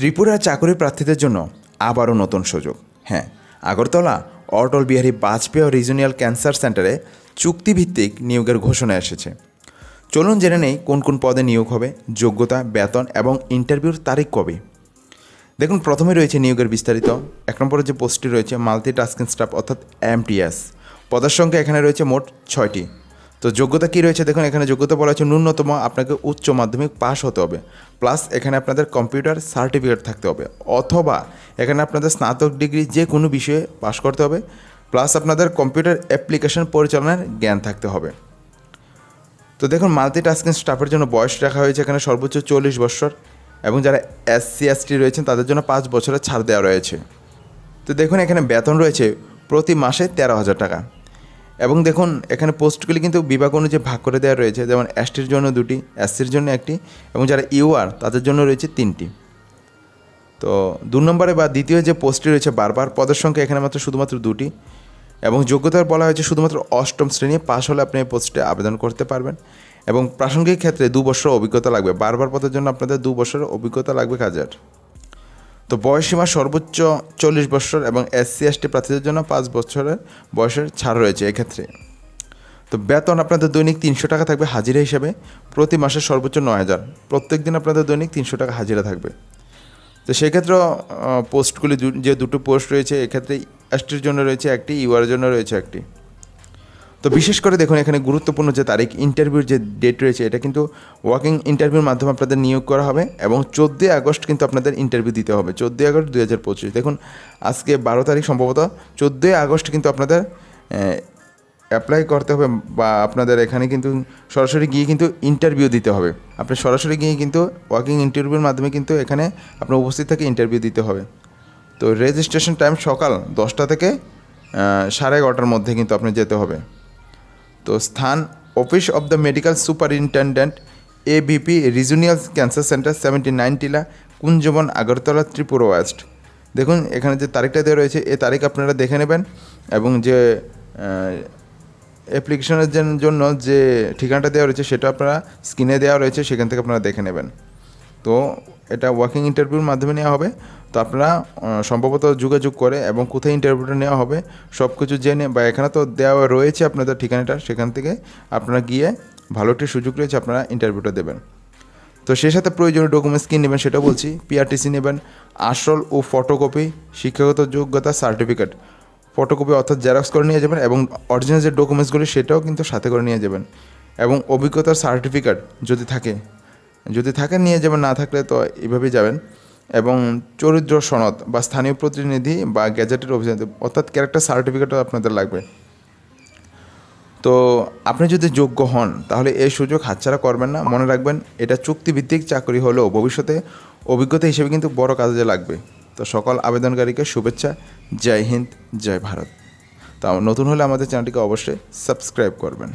ত্রিপুরা চাকরি প্রার্থীদের জন্য আবারও নতুন সুযোগ। হ্যাঁ আগরতলা, অটল বিহারী বাজপেয়ী রিজনাল ক্যান্সার সেন্টারে চুক্তিভিত্তিক নিয়োগের ঘোষণা এসেছে। চলুন জেনে নেই কোন কোন পদে নিয়োগ হবে, যোগ্যতা, বেতন এবং ইন্টারভিউর তারিখ কবে। দেখুন, প্রথমে রয়েছে নিয়োগের বিস্তারিত। এক নম্বরে যে পোস্টটি রয়েছে মাল্টি টাস্কিং স্টাফ অর্থাৎ এমটিএস পদের সংখ্যা এখানে রয়েছে মোট ছয়টি। তো যোগ্যতা কী রয়েছে? দেখুন, এখানে যোগ্যতা বলা হচ্ছে ন্যূনতম, আপনাকে উচ্চ মাধ্যমিক পাস হতে হবে। প্লাস এখানে আপনাদের কম্পিউটার সার্টিফিকেট থাকতে হবে। অথবা এখানে আপনাদের স্নাতক ডিগ্রি যে কোনো বিষয়ে পাস করতে হবে। প্লাস আপনাদের কম্পিউটার অ্যাপ্লিকেশন পরিচালনার জ্ঞান থাকতে হবে। তো দেখুন মাল্টি টাস্কিং স্টাফের জন্য বয়স রাখা হয়েছে এখানে সর্বোচ্চ চল্লিশ বছর। এবং যারা এসসি এসটি রয়েছেন, তাদের জন্য পাঁচ বছরের ছাড় দেওয়া রয়েছে। তো দেখুন, এখানে বেতন রয়েছে প্রতি মাসে তেরো হাজার টাকা। এবং দেখুন, এখানে পোস্টগুলি কিন্তু বিভাগ অনুযায়ী ভাগ করে দেওয়া রয়েছে। যেমন এসটির জন্য দুটি এসসির জন্য একটি এবং যারা ইউআর, তাদের জন্য রয়েছে তিনটি। তো দু নম্বরে বা দ্বিতীয় যে পোস্টটি রয়েছে, বারবার পদের সংখ্যা এখানে মাত্র শুধুমাত্র দুটি এবং যোগ্যতার বলা হয়েছে শুধুমাত্র অষ্টম শ্রেণি, পাশ হলে আপনি এই পোস্টে আবেদন করতে পারবেন এবং প্রাসঙ্গিক ক্ষেত্রে দু বছর অভিজ্ঞতা লাগবে। বারবার পদের জন্য আপনাদের দু বছরের অভিজ্ঞতা লাগবে কাজের তো বয়সীমা সর্বোচ্চ চল্লিশ বছর এবং এসসি এসটি প্রার্থীদের জন্য পাঁচ বছরের বয়সের ছাড় রয়েছে এক্ষেত্রে। তো বেতন আপনাদের দৈনিক তিনশো টাকা থাকবে হাজিরা হিসাবে, প্রতি মাসে সর্বোচ্চ নয় হাজার। প্রত্যেক দিন আপনাদের দৈনিক তিনশো টাকা হাজিরা থাকবে। তো সেক্ষেত্রে পোস্টগুলি যে দুটো পোস্ট রয়েছে, এক্ষেত্রে এসটির জন্য রয়েছে একটি ইউআর জন্য রয়েছে একটি। তো বিশেষ করে দেখুন, এখানে গুরুত্বপূর্ণ যে তারিখ ইন্টারভিউর যে ডেট রয়েছে, এটা কিন্তু ওয়াকিং ইন্টারভিউর মাধ্যমে আপনাদের নিয়োগ করা হবে এবং চোদ্দোই আগস্ট কিন্তু আপনাদের ইন্টারভিউ দিতে হবে। চোদ্দোই আগস্ট দুই হাজার পঁচিশ। দেখুন, আজকে বারো তারিখ সম্ভবত। চোদ্দোই আগস্ট কিন্তু আপনাদের অ্যাপ্লাই করতে হবে বা আপনাদের এখানে কিন্তু সরাসরি গিয়ে কিন্তু ইন্টারভিউ দিতে হবে। আপনি সরাসরি গিয়ে কিন্তু ওয়াকিং ইন্টারভিউর মাধ্যমে কিন্তু এখানে আপনার উপস্থিত থেকে ইন্টারভিউ দিতে হবে। তো রেজিস্ট্রেশন টাইম সকাল দশটা থেকে সাড়ে এগারোটার মধ্যে কিন্তু আপনি যেতে হবে। তো স্থান office of the medical superintendent ABP regional cancer centre seventy nine Tilla, Kunjaban, Agartala, Tripura West. দেখুন, এখানে যে তারিখটা দেওয়া রয়েছে, এ তারিখ আপনারা দেখে নেবেন এবং যে অ্যাপ্লিকেশনের জন্য যে ঠিকানাটা দেওয়া রয়েছে, সেটা আপনারা স্ক্রিনে দেওয়া রয়েছে, সেখান থেকে আপনারা দেখে নেবেন। তো এটা ওয়াকিং ইন্টারভিউর মাধ্যমে নেওয়া হবে। তো আপনারা সম্ভবত যোগাযোগ করে এবং কোথায় ইন্টারভিউটা নেওয়া হবে সব কিছু জেনে বা এখানে তো দেওয়া রয়েছে আপনাদের ঠিকানাটা, সেখান থেকে আপনারা গিয়ে ভালো একটি সুযোগ রয়েছে আপনারা ইন্টারভিউটা দেবেন। তো সেই সাথে প্রয়োজনীয় ডকুমেন্টস কী নেবেন সেটা বলছি পিআরটিসি নেবেন, আসল ও ফটোকপি শিক্ষাগত যোগ্যতা সার্টিফিকেট ফটোকপি অর্থাৎ জেরক্স করে নিয়ে যাবেন এবং অরিজিনাল যে ডকুমেন্টসগুলি সেটাও কিন্তু সাথে করে নিয়ে যাবেন। এবং অভিজ্ঞতার সার্টিফিকেট যদি থাকে যদি থাকে নিয়ে যাবেন, না থাকলে তো এইভাবেই যাবেন। এবং চরিত্র সনদ বা স্থানীয় প্রতিনিধি বা গ্যাজেটের অফিসার অর্থাৎ ক্যারেক্টার সার্টিফিকেটও আপনাদের লাগবে। তো আপনি যদি যোগ্য হন, তাহলে এই সুযোগ হাতছাড়া করবেন না। মনে রাখবেন, এটা চুক্তিভিত্তিক চাকরি হলেও ভবিষ্যতে অভিজ্ঞতা হিসেবে কিন্তু বড় কাজে লাগবে। তো সকল আবেদনকারীকে শুভেচ্ছা। জয় হিন্দ, জয় ভারত। তা নতুন হলে আমাদের চ্যানেলটিকে অবশ্যই সাবস্ক্রাইব করবেন।